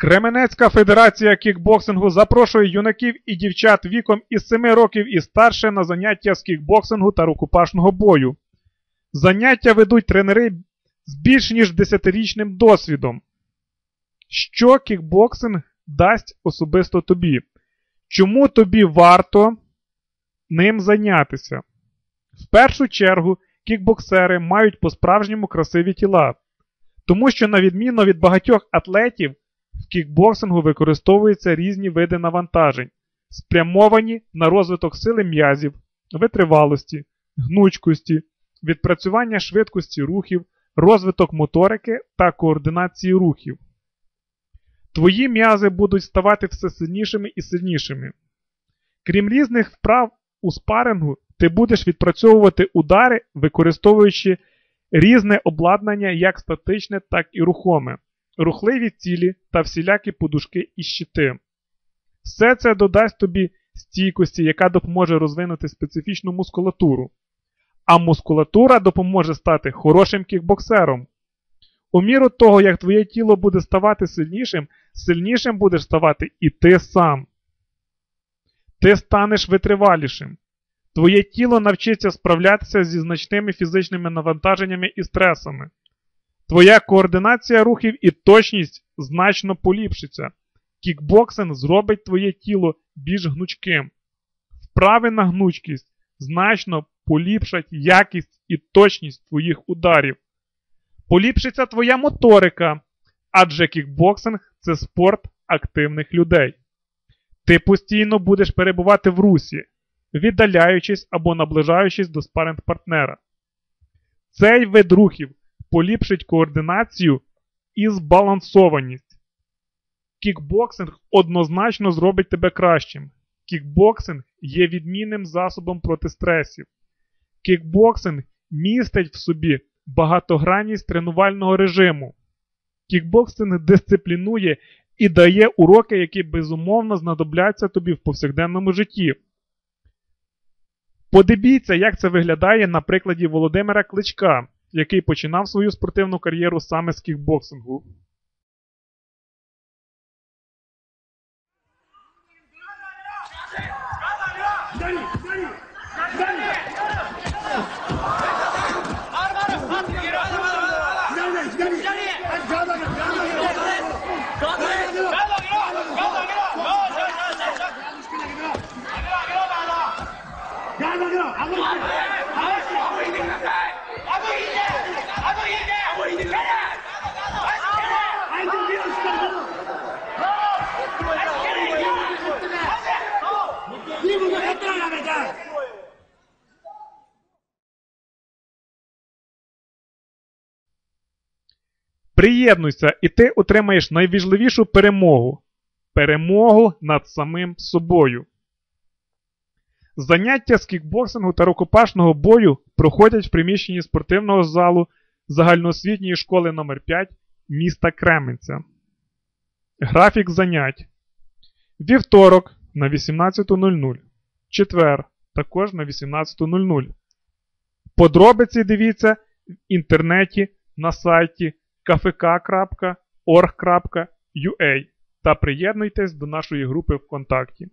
Кременецька федерація кікбоксингу запрошує юнаків і дівчат віком із 7 років і старше на заняття з кікбоксингу та рукопашного бою. Заняття ведуть тренери з більш ніж 10-річним досвідом. Що кікбоксинг дасть особисто тобі? Чому тобі варто ним зайнятися? В першу чергу, кікбоксери мають по-справжньому красиві тіла, тому що, на відміну від багатьох атлетів, кікбоксингу використовуються різні види навантажень, спрямовані на розвиток сили м'язів, витривалості, гнучкості, відпрацювання швидкості рухів, розвиток моторики та координації рухів. Твої м'язи будуть ставати все сильнішими і сильнішими. Крім різних вправ у спарингу, ти будеш відпрацьовувати удари, використовуючи різне обладнання як статичне, так і рухоме, рухливі цілі та всілякі подушки і щити. Все це додасть тобі стійкості, яка допоможе розвинути специфічну мускулатуру. А мускулатура допоможе стати хорошим кікбоксером. У міру того, як твоє тіло буде ставати сильнішим, сильнішим будеш ставати і ти сам. Ти станеш витривалішим. Твоє тіло навчиться справлятися зі значними фізичними навантаженнями і стресами. Твоя координація рухів і точність значно поліпшиться. Кікбоксинг зробить твоє тіло більш гнучким. Вправи на гнучкість значно поліпшать якість і точність твоїх ударів. Поліпшиться твоя моторика, адже кікбоксинг це спорт активних людей. Ти постійно будеш перебувати в русі, віддаляючись або наближаючись до спаринг партнера. Цей вид рухів поліпшить координацію і збалансованість. Кікбоксинг однозначно зробить тебе кращим. Кікбоксинг є відмінним засобом проти стресів. Кікбоксинг містить в собі багатогранність тренувального режиму. Кікбоксинг дисциплінує і дає уроки, які безумовно знадобляться тобі в повсякденному житті. Подивіться, як це виглядає на прикладі Володимира Кличка, який починав свою спортивну кар'єру саме з кікбоксингу. Приєднуйся, і ти отримаєш найважливішу перемогу перемогу над самим собою. Заняття з кікбоксингу та рукопашного бою проходять в приміщенні спортивного залу загальноосвітньої школи номер 5 міста Кременця. Графік занять. Вівторок на 18.00. Четвер також на 18.00. Подробиці дивіться в інтернеті на сайті kfk.org.ua та приєднуйтесь до нашої групи ВКонтакті.